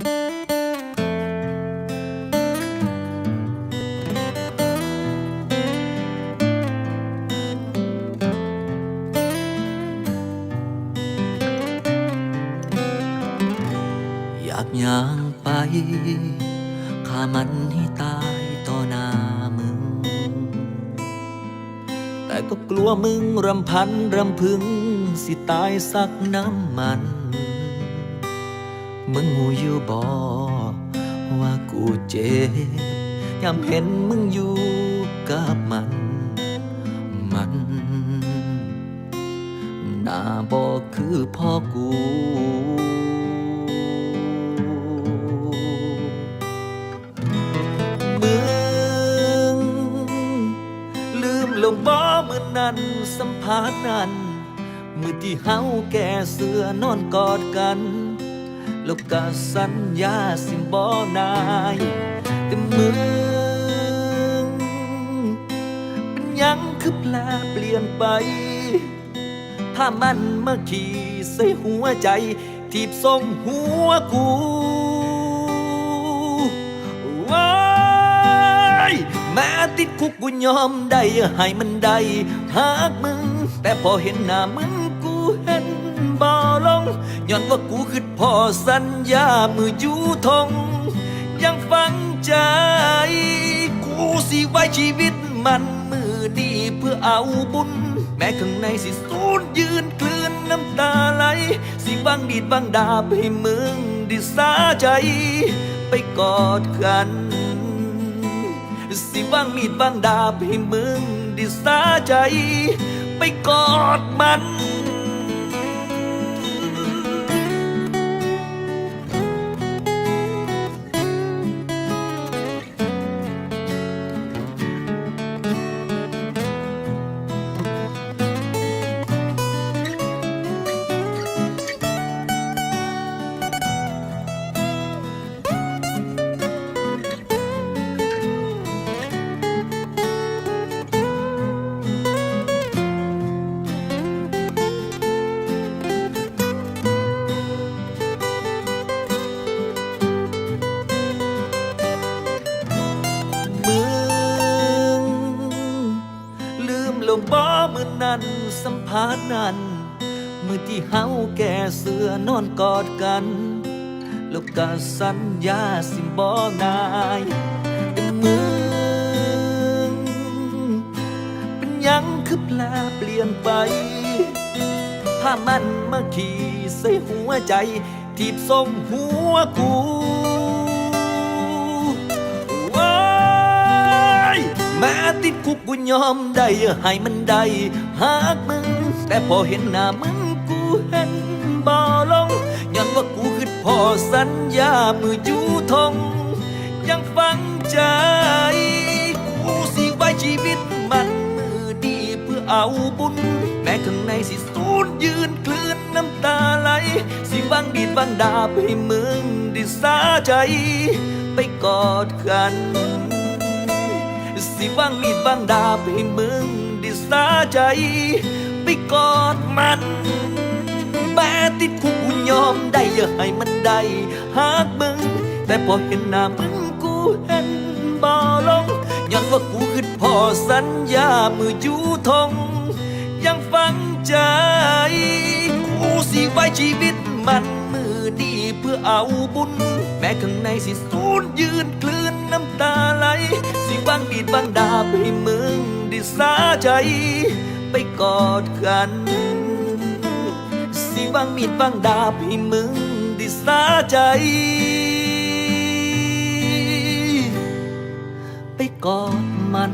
อยากย่างไปฆ่ามันให้ตายต่อหน้ามึง แต่ก็กลัวมึงรำพันรำพึงสิตายสักน้ำมัน มึงหูอยู่บ่ว่ากูเจ็บยามเห็นมึงอยู่กับมัน มันน่าบ่คือพ่อกูมึงลืมลงบ่มือนั้นสัมภาษณ์นั้น มือที่เฮาแก่เสือนอนกอดกัน แล้วก็สัญญาสิบ่นายแต่มึงเป็นยังคือแปลเปลี่ยนไป ถ้ามันมาขี่ใส่หัวใจ ทีบส่งหัวกูว้ายแม้ติดคุกกูยอมได้ให้มันได้หากมึง แต่พอเห็นหน้ามึงกูเห็นบ่ลงย้อนว่ากูคือ พ่อสัญญามืออยู่ทง ยังฝังใจกูสิไว้ชีวิตมันมือดีเพื่อเอาบุญ แม้ข้างในสิสูญยืนกลืนน้ำตาไหล สิบังดีดบังดาบให้มึงดิสาใจ ไปกอดกัน สิบังมีดบังดาบให้มึงดิสาใจ ไปกอดมัน นั้นสัมภาษณ์นั้นมือที่เฮาแก่เสือนอนกอดกัน แล้วก็สัญญาสิบ่นายแต่มึงเป็นยังคือแปลเปลี่ยนไปถ้ามันมาขี่ใส่หัวใจ ทีบส่งหัวกู แม้ติดคุกกูยอมได้ให้มันได้หากมึง แต่พอเห็นหน้ามึงกูเห็นบ่ลงย้อนว่ากูคือพ่อสัญญามืออยู่ทง ยังฝังใจ กูสิไว้ชีวิตมันมือดีเพื่อเอาบุญ แม้ข้างในสิสูญยืนกลืนน้ำตาไหล สิบังดีดบังดาบให้มึงได้สาใจ ไปกอดกัน สิบังมีดบังดาบให้มึงด้สาใจ ไปกอดมันแม้ติดคุกกูยอมได้อย่าให้มันได้หากมึง แต่พอเห็นหน้ามึงกูเห็นบ่ลงย้อนว่ากูคือพ่อสัญญามืออยู่ทง ยังฝังใจ กูสิไว้ชีวิตมันมือดีเพื่อเอาบุญ แม้ข้างในสิสูญยืนกลืน น้ำตาไหล สิบังดีดบังดาบให้มึงได้สาใจ ไปกอดกัน สิวางมีดวางดาบให้มึงได้สาใจ ไปกอดมัน